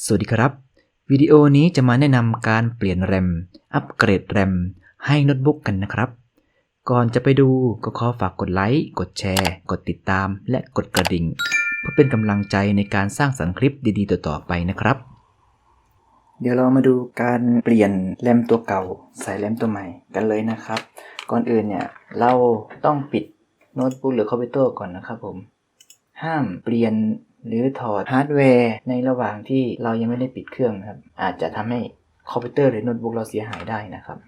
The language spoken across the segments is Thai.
สวัสดีครับ วิดีโอนี้จะมาแนะนำการเปลี่ยนแรม อัปเกรดแรม ให้โน้ตบุ๊กกันนะครับ ก่อนจะไปดูก็ขอฝากกดไลค์ กดแชร์ กดติดตาม และกดกระดิ่ง เพื่อเป็นกำลังใจในการสร้างสรรค์คลิปดีๆ ต่อๆไปนะครับ เดี๋ยวเรามาดูการเปลี่ยนแรมตัวเก่า ใส่แรมตัวใหม่กันเลยนะครับ ก่อนอื่นเนี่ยเราต้องปิดโน้ตบุ๊กหรือคอมพิวเตอร์ก่อนนะครับผม ห้ามเปลี่ยน หรือถอดฮาร์ดแวร์ในระหว่างที่เรายังไม่ได้ปิดเครื่องนะครับ อาจจะทำให้คอมพิวเตอร์หรือโน้ตบุ๊กเราเสียหายได้นะครับ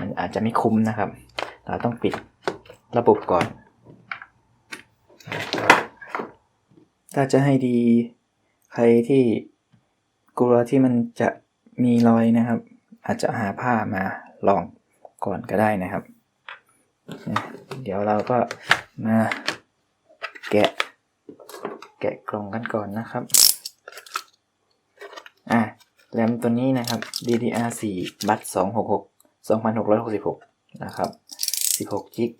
มันอาจจะไม่คุ้มนะครับ เราต้องปิดระบบก่อน ถ้าจะให้ดีใครที่กลัวที่มันจะมีรอยนะครับ อาจจะหาผ้ามาลองก่อนก็ได้นะครับ เดี๋ยวเราก็มาแกะ แกะกล่องกันก่อนนะครับ อะแรมตัวนี้นะครับ DDR4 บัต266 2666 นะครับ 16กิก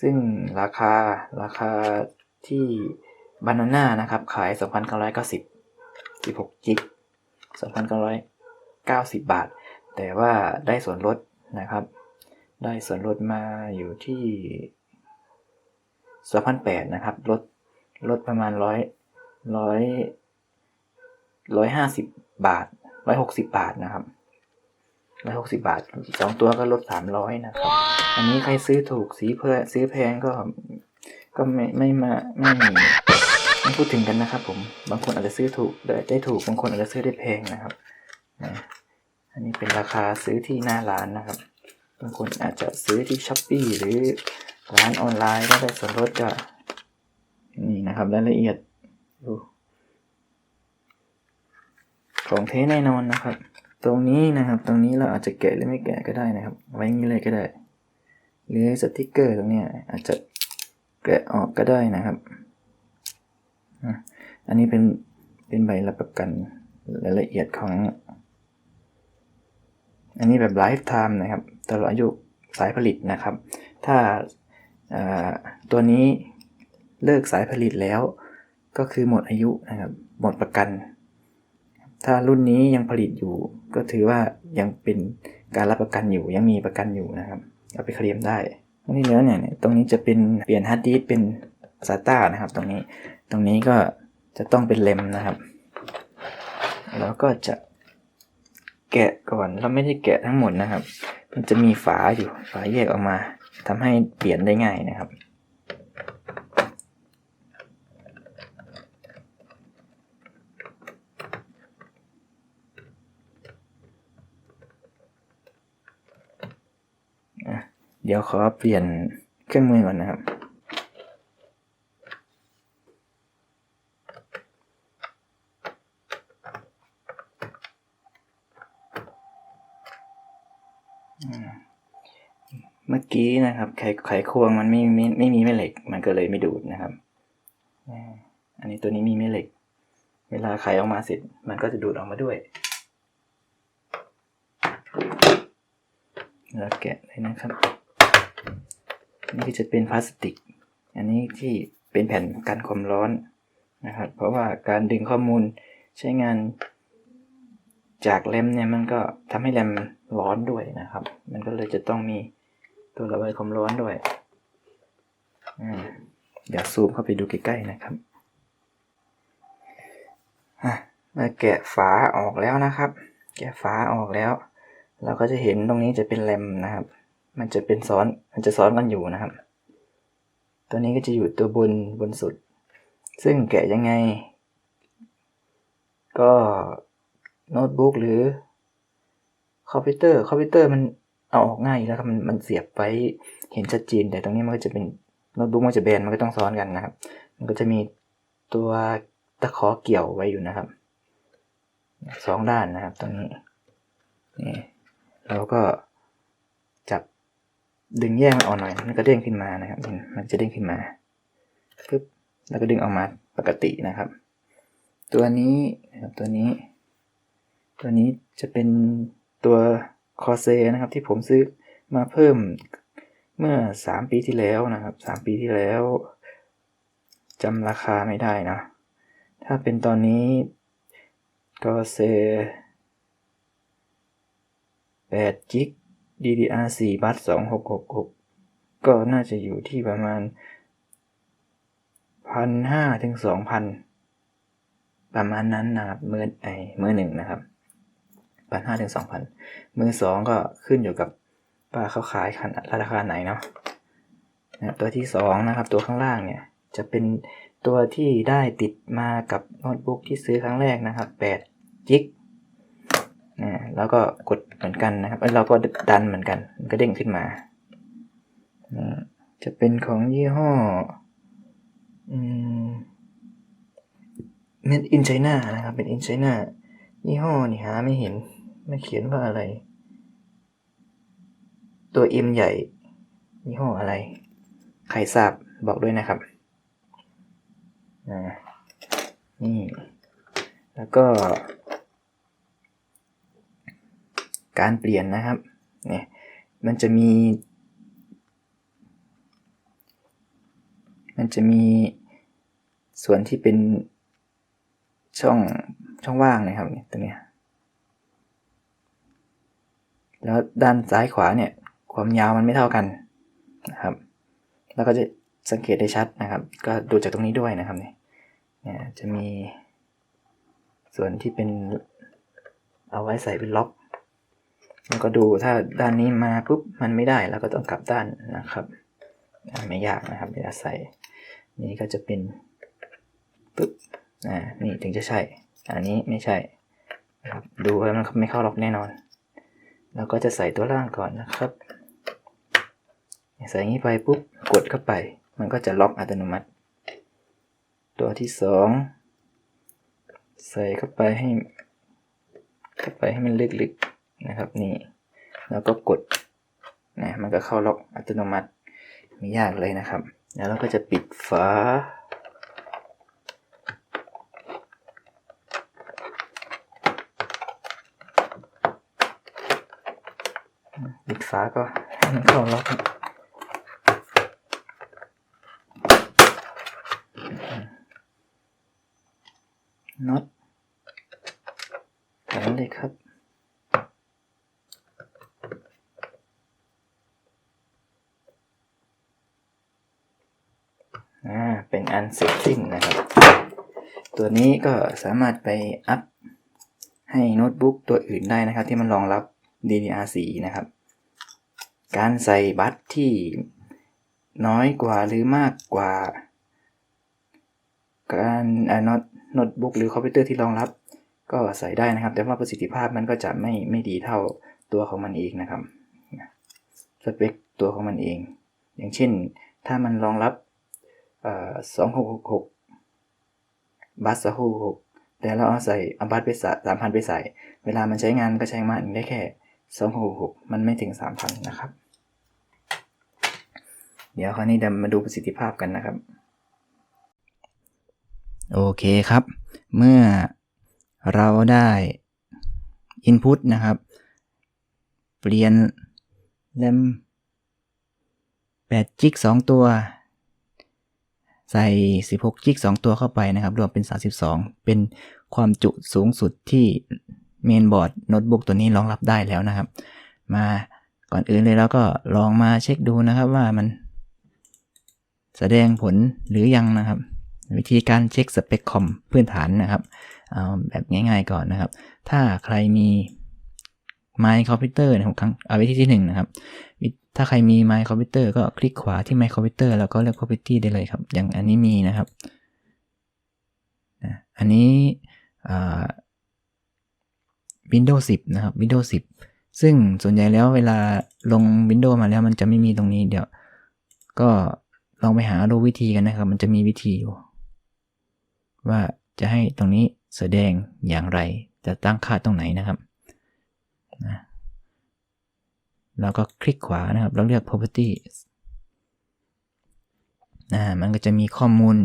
ซึ่งราคาราคาที่บานาน่านะครับ ขาย 2,990 16กิก2,990 บาท แต่ว่าได้ส่วนลดนะครับ ได้ส่วนลดมาอยู่ที่2,008นะครับ ลด ลดประมาณร้อยร้อยร้อยห้าสิบบาทร้อยหกสิบบาทนะครับร้อยหกสิบาทสองตัวก็ลดสามร้อยนะครับ อันนี้ใครซื้อถูกสีเพื่อซื้อแพงก็ก็ไม่ไม่มาไม่ไม่พูดถึงกันนะครับ ผมบางคนอาจจะซื้อถูกได้ได้ถูกบางคนอาจจะซื้อได้แพงนะครับนะอันนี้เป็นราคาซื้อที่หน้าร้านนะครับ บางคนอาจจะซื้อที่ช้อปปีหรือร้านออนไลน์ก็ได้ส่วนลดก็ นี่นะครับรายละเอียดดูของเทแน่นอนนะครับ ตรงนี้นะครับ ตรงนี้เราอาจจะแกะหรือไม่แกะก็ได้นะครับ ไว้งนี้เลยก็ได้ หรือสติกเกอร์ตรงนี้อาจจะแกะออกก็ได้นะครับ อันนี้เป็นเป็นใบรับประกันรายละเอียดของ อันนี้แบบไลฟ์ไทม์นะครับตลอดอายุสายผลิตนะครับ ถ้าตัวนี้ เลิกสายผลิตแล้ว ก็คือหมดอายุนะครับหมดประกัน ถ้ารุ่นนี้ยังผลิตอยู่ ก็ถือว่ายังเป็นการรับประกันอยู่ยังมีประกันอยู่นะครับเอาไปเคลมได้นี่เนื้อเนี่ยตรงนี้จะเป็นเปลี่ยนฮาร์ดดิสเป็น SATA นะครับ ตรงนี้ตรงนี้ก็จะต้องเป็นเลมนะครับ แล้วก็จะแกะก่อนเราไม่ได้แกะทั้งหมดนะครับ มันจะมีฝาอยู่ฝาแยกออกมาทำให้เปลี่ยนได้ง่ายนะครับเดี๋ยวขอเปลี่ยนเครื่องมือก่อนนะครับ เมื่อกี้นะครับ ไขไขควงมันไม่ไม่ไม่มีแม่เหล็ก มันก็เลยไม่ดูดนะครับ อันนี้ตัวนี้มีแม่เหล็ก เวลาไขออกมาเสร็จ มันก็จะดูดออกมาด้วยแล้วแกะเลยนะครับ นี่จะเป็นพลาสติก อันนี้ที่เป็นแผ่นกันความร้อนนะครับ เพราะว่าการดึงข้อมูลใช้งานจากแรมเนี่ยมันก็ทำให้แรมร้อนด้วยนะครับ มันก็เลยจะต้องมีตัวระบายความร้อนด้วยเดี๋ยวซูมเข้าไปดูใกล้ๆนะครับมาแกะฝาออกแล้วนะครับ แกะฝาออกแล้ว เราก็จะเห็นตรงนี้จะเป็นแรมนะครับ มันจะเป็นซ้อน มันจะซ้อนกันอยู่นะครับ ตัวนี้ก็จะอยู่ตัวบนบนสุด ซึ่งแกะยังไง ก็โน้ตบุ๊กหรือคอมพิวเตอร์ คอมพิวเตอร์มันเอาออกง่ายแล้วครับมันมันเสียบไปเห็นชัดเจนแต่ตรงนี้มันก็จะเป็นโน้ตบุ๊กมันจะแบนมันก็ต้องซ้อนกันนะครับ มันก็จะมีตัวตะขอเกี่ยวไว้อยู่นะครับสองด้านนะครับตรงนี้นี่เราก็ ดึงแยกมันออกหน่อยมันก็เด้งขึ้นมานะครับมันจะเด้งขึ้นมาปึ๊บแล้วก็ดึงออกมาปกตินะครับ ตัวนี้นะครับตัวนี้ ตัวนี้จะเป็นตัวคอเซนะครับ ที่ผมซื้อมาเพิ่มเมื่อ 3 ปีที่แล้วนะครับ 3 ปีที่แล้วจำราคาไม่ได้นะ ถ้าเป็นตอนนี้ก็เซ8จิก DDR4 บัส2666 ก็น่าจะอยู่ที่ประมาณ 1,500 ถึง 2,000 ประมาณนั้นนะครับมือไอมือหนึ่งนะครับ 1,500 ถึง 2,000 มือสองก็ขึ้นอยู่กับว่าเขาขายขนาดราคาไหนเนาะนะตัวที่สองนะครับ ตัวข้างล่างเนี่ย จะเป็นตัวที่ได้ติดมากับโน้ตบุ๊กที่ซื้อครั้งแรกนะครับ8จิกนะแล้วก็กด เหมือนกันนะครับแล้วเราก็ดันเหมือนกัน มันก็เด้งขึ้นมา จะเป็นของยี่ห้ออืม made in China นะครับ เป็น in China ยี่ห้อนี่หาไม่เห็น ไม่เขียนว่าอะไร ตัว M ใหญ่ ยี่ห้ออะไร ใครทราบบอกด้วยนะครับอ่านี่ แล้วก็ การเปลี่ยนนะครับเนี่ยมันจะมี มันจะมีส่วนที่เป็นช่องช่องว่างนะครับเนี่ยตัวเนี้ยแล้วด้านซ้ายขวาเนี่ยความยาวมันไม่เท่ากันนะครับ แล้วก็จะสังเกตได้ชัดนะครับ ก็ดูจากตรงนี้ด้วยนะครับเนี่ยเนี่ยจะมีส่วนที่เป็นเอาไว้ใส่เป็นล็อก แล้วก็ดูถ้าด้านนี้มาปุ๊บมันไม่ได้เราก็ต้องกลับด้านนะครับไม่ยากนะครับเวลาใส่ นี่ก็จะเป็นปุ๊บอ่านี่ถึงจะใช่ อันนี้ไม่ใช่นะครับดูแล้มันไม่เข้าล็อกแน่นอน เราก็จะใส่ตัวล่างก่อนนะครับ ใส่อย่างนี้ไปปุ๊บกดเข้าไป มันก็จะล็อกอัตโนมัติ ตัวที่สองใส่เข้าไปให้ เข้าไปให้มันลึกๆ นะครับนี่แล้วก็กดนะมันก็เข้าล็อกอัตโนมัติไม่ยากเลยนะครับ แล้วเราก็จะปิดฝาปิดฝาก็ให้มันเข้าล็อกน็อตแถมเลยครับ อ่าเป็นอันเสร็จสิ้นนะครับ ตัวนี้ก็สามารถไปอัพให้โน้ตบุ๊กตัวอื่นได้นะครับ ที่มันรองรับ DDR4 นะครับ การใส่บัตที่น้อยกว่าหรือมากกว่า การโน้ตโน้ตบุ๊กหรือคอมพิวเตอร์ที่รองรับ ก็ใส่ได้นะครับ แต่ว่าประสิทธิภาพมันก็จะไม่ไม่ดีเท่าตัวของมันเองนะครับสเปคตัวของมันเอง อย่างเช่น ถ้ามันรองรับ สองหกหกหกบัสสองหกหกแต่เราเอาใส่เอาบัสไปใส่สามพันไปใส่ เวลามันใช้งานก็ใช้มาได้แค่สองหกหกมันไม่ถึงสามพันนะครับ เดี๋ยวคราวนี้เดี๋ยวมาดูประสิทธิภาพกันนะครับ โอเคครับ เมื่อเราได้ Input นะครับ เปลี่ยนแรม8จิก2ตัว ใส่ 16จิก 2 ตัวเข้าไปนะครับ รวมเป็น 32 เป็นความจุสูงสุดที่เมนบอร์ดโน้ตบุ๊กตัวนี้รองรับได้แล้วนะครับ มาก่อนอื่นเลยแล้วก็ลองมาเช็คดูนะครับว่ามันแสดงผลหรือยังนะครับ วิธีการเช็คสเปคคอมพื้นฐานนะครับเอาแบบง่ายๆก่อนนะครับ ถ้าใครมี My Computer นะครับครั้งเอาวิธีที่1นะครับ ถ้าใครมี My Computer ก็คลิกขวาที่ My Computer แล้วก็เลือก Property ได้เลยครับ อย่างอันนี้มีนะครับ อันนี้ Windows 10 นะครับ Windows 10 ซึ่งส่วนใหญ่แล้วเวลาลง Windows มาแล้วมันจะไม่มีตรงนี้เดี๋ยว ก็ลองไปหาดูวิธีกันนะครับ มันจะมีวิธีอยู่ว่าจะให้ตรงนี้แสดงอย่างไร จะตั้งค่าตรงไหนนะครับนะ แล้วก็คลิกขวานะครับ แล้วเลือก property นะมันก็จะมีข้อมูล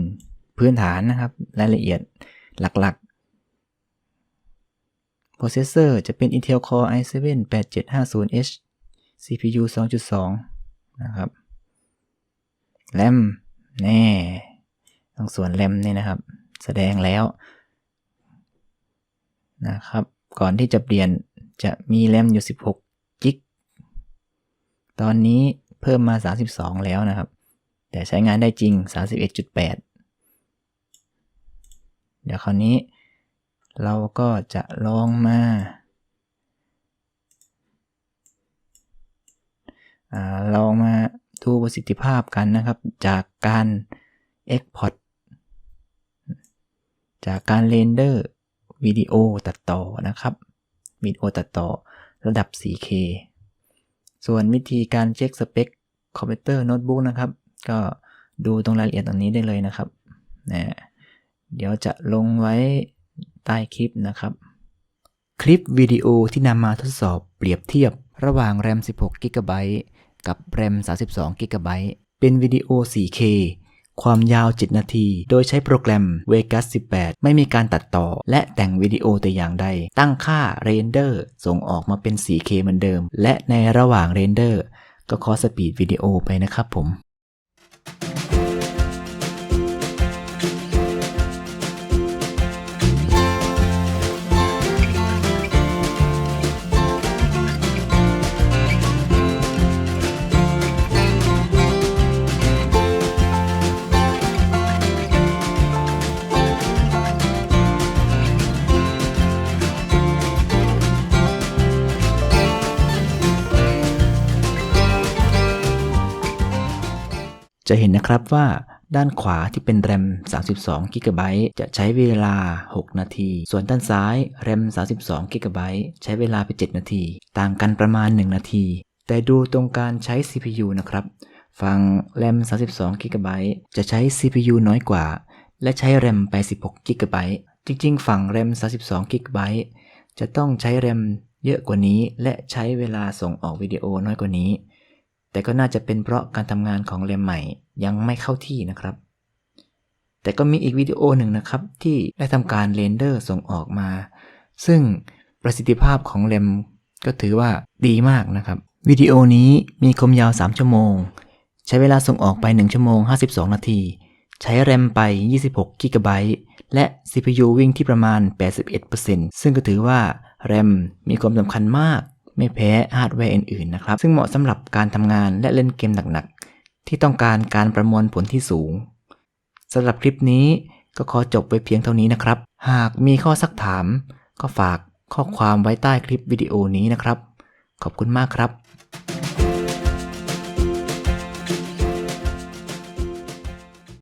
พื้นฐานนะครับ รายละเอียดหลักๆ processor จะเป็น Intel Core i7 8750H CPU 2.2 นะครับ RAM แน่ตรงส่วน RAM นี่นะครับ แสดงแล้วนะครับ ก่อนที่จะเปลี่ยนจะมีแรมอยู่ 16กิก ตอนนี้เพิ่มมา 32 แล้วนะครับ แต่ใช้งานได้จริง 31.8 เดี๋ยวคราวนี้ เราก็จะลองมาลองมาดูประสิทธิภาพกันนะครับ จากการ Export จากการเรนเดอร์วิดีโอตัดต่อนะครับวิดีโอตัดต่อระดับ 4K ส่วนวิธีการเช็คสเปคคอมพิวเตอร์โน้ตบุ๊กนะครับ ก็ดูตรงรายละเอียดตรงนี้ได้เลยนะครับนะเดี๋ยวจะลงไว้ใต้คลิปนะครับ คลิปวิดีโอที่นำมาทดสอบเปรียบเทียบระหว่าง RAM 16 GB กับ RAM 32 GB เป็นวิดีโอ 4K ความยาว 7 นาที โดยใช้โปรแกรม Vegas 18 ไม่มีการตัดต่อ และแต่งวิดีโอแต่อย่างใด ตั้งค่าเรนเดอร์ส่งออกมาเป็น 4K เหมือนเดิม และในระหว่างเรนเดอร์ก็ขอสปีดวิดีโอไปนะครับผม จะเห็นนะครับว่าด้านขวาที่เป็น RAM 32 GB จะใช้เวลา 6 นาที ส่วนด้านซ้าย RAM 32 GB ใช้เวลาไป7นาที ต่างกันประมาณ 1 นาที แต่ดูตรงการใช้ CPU นะครับ ฝั่ง RAM 32 GB จะใช้ CPU น้อยกว่า และใช้ RAM ไป 16 GB จริงๆ ฝั่ง RAM 32 GB จะต้องใช้ RAM เยอะกว่านี้ และใช้เวลาส่งออกวิดีโอน้อยกว่านี้ แต่ก็น่าจะเป็นเพราะการทำงานของแรมใหม่ยังไม่เข้าที่นะครับ แต่ก็มีอีกวิดีโอหนึ่งนะครับที่ได้ทำการเรนเดอร์ส่งออกมา ซึ่งประสิทธิภาพของแรมก็ถือว่าดีมากนะครับ วิดีโอนี้มีความยาว 3 ชั่วโมง ใช้เวลาส่งออกไป 1 ชั่วโมง 52 นาที ใช้แรมไป 26 กิกะไบต์และ CPU วิ่งที่ประมาณ 81%ซึ่งก็ถือว่าแรมมีความสำคัญมาก ไม่แพ้ฮาร์ดแวร์อื่นๆนะครับ ซึ่งเหมาะสำหรับการทำงานและเล่นเกมหนักๆ ที่ต้องการการประมวลผลที่สูงสำหรับคลิปนี้ก็ขอจบไว้เพียงเท่านี้นะครับ หากมีข้อสักถาม ก็ฝากข้อความไว้ใต้คลิปวิดีโอนี้นะครับ ขอบคุณมากครับ